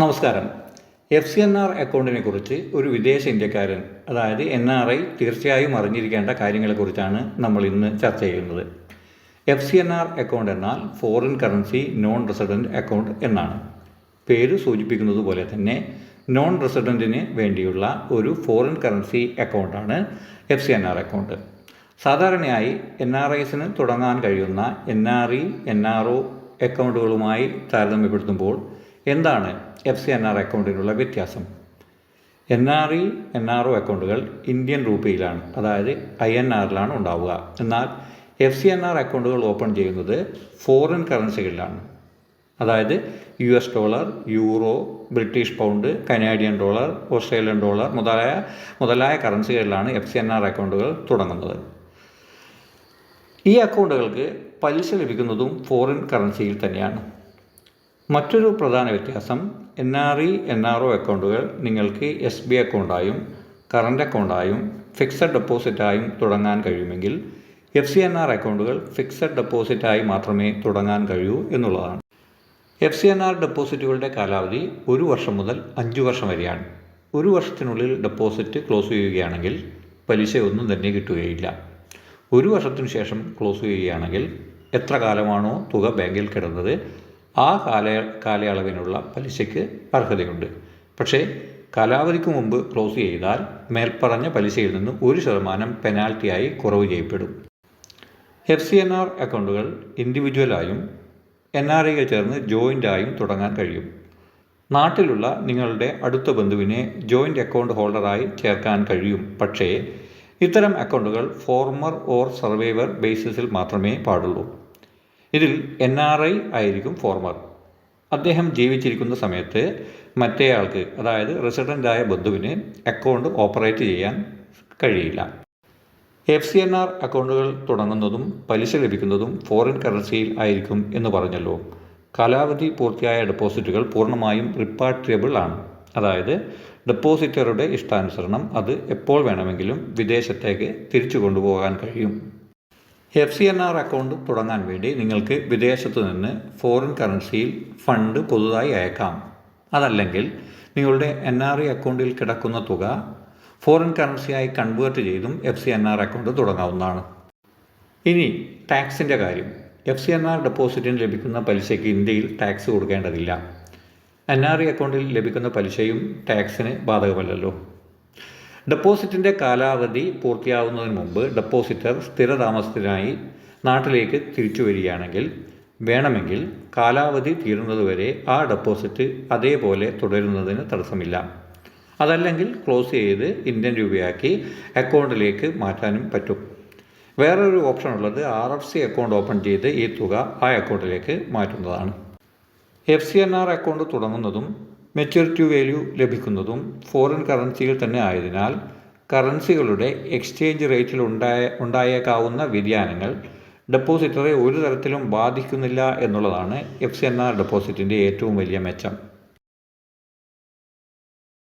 നമസ്കാരം. F C N R അക്കൗണ്ടിനെ കുറിച്ച് ഒരു വിദേശ ഇന്ത്യക്കാരൻ അതായത് എൻ ആർ ഐ തീർച്ചയായും അറിഞ്ഞിരിക്കേണ്ട കാര്യങ്ങളെക്കുറിച്ചാണ് നമ്മൾ ഇന്ന് ചർച്ച ചെയ്യുന്നത്. F C N R account എന്നാൽ foreign currency non resident account എന്നാണ്. പേര് സൂചിപ്പിക്കുന്നത് പോലെ തന്നെ നോൺ റെസിഡന്റിന് വേണ്ടിയുള്ള ഒരു foreign currency അക്കൗണ്ടാണ് F C N R account. സാധാരണയായി എൻ ആർ ഐസിന് തുടങ്ങാൻ കഴിയുന്ന N R E N R O അക്കൗണ്ടുകളുമായി താരതമ്യപ്പെടുത്തുമ്പോൾ എന്താണ് എഫ് സി എൻ ആർ അക്കൗണ്ടിനുള്ള വ്യത്യാസം? N R E N R O അക്കൗണ്ടുകൾ ഇന്ത്യൻ രൂപയിലാണ് അതായത് ഐ എൻ ആറിലാണ് ഉണ്ടാവുക. എന്നാൽ എഫ് സി എൻ ആർ അക്കൗണ്ടുകൾ ഓപ്പൺ ചെയ്യുന്നത് ഫോറിൻ കറൻസികളിലാണ്. അതായത് U S dollar euro British pound Canadian dollar Australian dollar മുതലായ മുതലായ കറൻസികളിലാണ് എഫ് സി എൻ ആർ അക്കൗണ്ടുകൾ തുടങ്ങുന്നത്. ഈ അക്കൗണ്ടുകൾക്ക് പലിശ ലഭിക്കുന്നതും ഫോറിൻ കറൻസിയിൽ തന്നെയാണ്. മറ്റൊരു പ്രധാന വ്യത്യാസം N R E N R O അക്കൗണ്ടുകൾ നിങ്ങൾക്ക് എസ് ബി അക്കൗണ്ടായും കറണ്ട് അക്കൗണ്ടായും ഫിക്സഡ് ഡെപ്പോസിറ്റായും തുടങ്ങാൻ കഴിയുമെങ്കിൽ എഫ് സി എൻ ആർ അക്കൗണ്ടുകൾ ഫിക്സഡ് ഡെപ്പോസിറ്റായി മാത്രമേ തുടങ്ങാൻ കഴിയൂ എന്നുള്ളതാണ്. എഫ് സി എൻ ആർ ഡെപ്പോസിറ്റുകളുടെ കാലാവധി ഒരു വർഷം മുതൽ അഞ്ച് വർഷം വരെയാണ്. ഒരു വർഷത്തിനുള്ളിൽ ഡെപ്പോസിറ്റ് ക്ലോസ് ചെയ്യുകയാണെങ്കിൽ പലിശ ഒന്നും തന്നെ കിട്ടുകയില്ല. ഒരു വർഷത്തിനു ശേഷം ക്ലോസ് ചെയ്യുകയാണെങ്കിൽ എത്ര കാലമാണോ തുക ബാങ്കിൽ കിടന്നത് ആ കാല കാലയളവിനുള്ള പലിശയ്ക്ക് അർഹതയുണ്ട്. പക്ഷേ കാലാവധിക്ക് മുമ്പ് ക്ലോസ് ചെയ്താൽ മേൽപ്പറഞ്ഞ പലിശയിൽ നിന്ന് ഒരു ശതമാനം പെനാൽറ്റിയായി കുറവ് ചെയ്യപ്പെടും. എഫ് സി എൻ ആർ അക്കൗണ്ടുകൾ ഇൻഡിവിജ്വലായും എൻ ആർ ഐകൾ ചേർന്ന് ജോയിന്റായും തുടങ്ങാൻ കഴിയും. നാട്ടിലുള്ള നിങ്ങളുടെ അടുത്ത ബന്ധുവിനെ ജോയിന്റ് അക്കൗണ്ട് ഹോൾഡറായി ചേർക്കാൻ കഴിയും. പക്ഷേ ഇത്തരം അക്കൗണ്ടുകൾ ഫോർമർ ഓർ സർവൈവർ ബേസിസിൽ മാത്രമേ പാടുള്ളൂ. ഇതിൽ എൻ ആർ ഐ ആയിരിക്കും ഫോർമർ അദ്ദേഹം ജീവിച്ചിരിക്കുന്ന സമയത്ത് മറ്റേയാൾക്ക് അതായത് റെസിഡന്റായ ബന്ധുവിന് അക്കൗണ്ട് ഓപ്പറേറ്റ് ചെയ്യാൻ കഴിയില്ല. എഫ് സി എൻ ആർ അക്കൗണ്ടുകൾ തുടങ്ങുന്നതും പലിശ ലഭിക്കുന്നതും ഫോറിൻ കറൻസിയിൽ ആയിരിക്കും എന്ന് പറഞ്ഞല്ലോ. കാലാവധി പൂർത്തിയായ ഡെപ്പോസിറ്റുകൾ പൂർണമായും റിപ്പാട്രിയബിൾ ആണ്. അതായത് ഡെപ്പോസിറ്ററുടെ ഇഷ്ടാനുസരണം അത് എപ്പോൾ വേണമെങ്കിലും വിദേശത്തേക്ക് തിരിച്ചു കൊണ്ടുപോകാൻ കഴിയും. F C N R account തുടങ്ങാൻ വേണ്ടി നിങ്ങൾക്ക് വിദേശത്ത് നിന്ന് ഫോറിൻ കറൻസിയിൽ ഫണ്ട് പുതുതായി അയക്കാം. അതല്ലെങ്കിൽ നിങ്ങളുടെ എൻ ആർ ഐ അക്കൗണ്ടിൽ കിടക്കുന്ന തുക ഫോറിൻ കറൻസിയായി കൺവേർട്ട് ചെയ്തും F C N R account തുടങ്ങാവുന്നതാണ്. ഇനി ടാക്സിന്റെ കാര്യം. എഫ് സി എൻ ആർ ഡെപ്പോസിറ്റിന് ലഭിക്കുന്ന പലിശയ്ക്ക് ഇന്ത്യയിൽ ടാക്സ് കൊടുക്കേണ്ടതില്ല. എൻ ആർ ഐ അക്കൗണ്ടിൽ ലഭിക്കുന്ന പലിശയും ടാക്സിന് ബാധകമല്ലല്ലോ. ഡെപ്പോസിറ്റിന്റെ കാലാവധി പൂർത്തിയാവുന്നതിന് മുമ്പ് ഡെപ്പോസിറ്റർ സ്ഥിരതാമസത്തിനായി നാട്ടിലേക്ക് തിരിച്ചു വരികയാണെങ്കിൽ വേണമെങ്കിൽ കാലാവധി തീരുന്നതുവരെ ആ ഡെപ്പോസിറ്റ് അതേപോലെ തുടരുന്നതിന് തടസ്സമില്ല. അതല്ലെങ്കിൽ ക്ലോസ് ചെയ്ത് ഇന്ത്യൻ രൂപയാക്കി അക്കൗണ്ടിലേക്ക് മാറ്റാനും പറ്റും. വേറൊരു ഓപ്ഷൻ ഉള്ളത് R F C account open ചെയ്ത് ഈ തുക ആ അക്കൗണ്ടിലേക്ക് മാറ്റുന്നതാണ്. F C N R account തുടങ്ങുന്നതും maturity value ലഭിക്കുന്നതും ഫോറിൻ കറൻസിയിൽ തന്നെ ആയതിനാൽ കറൻസികളുടെ എക്സ്ചേഞ്ച് റേറ്റിൽ ഉണ്ടായ ഉണ്ടായേക്കാവുന്ന വ്യതിയാനങ്ങൾ ഡെപ്പോസിറ്ററെ ഒരു തരത്തിലും ബാധിക്കുന്നില്ല എന്നുള്ളതാണ് എഫ് സി എൻ ആർ ഡെപ്പോസിറ്റിന്റെ ഏറ്റവും വലിയ മെച്ചം.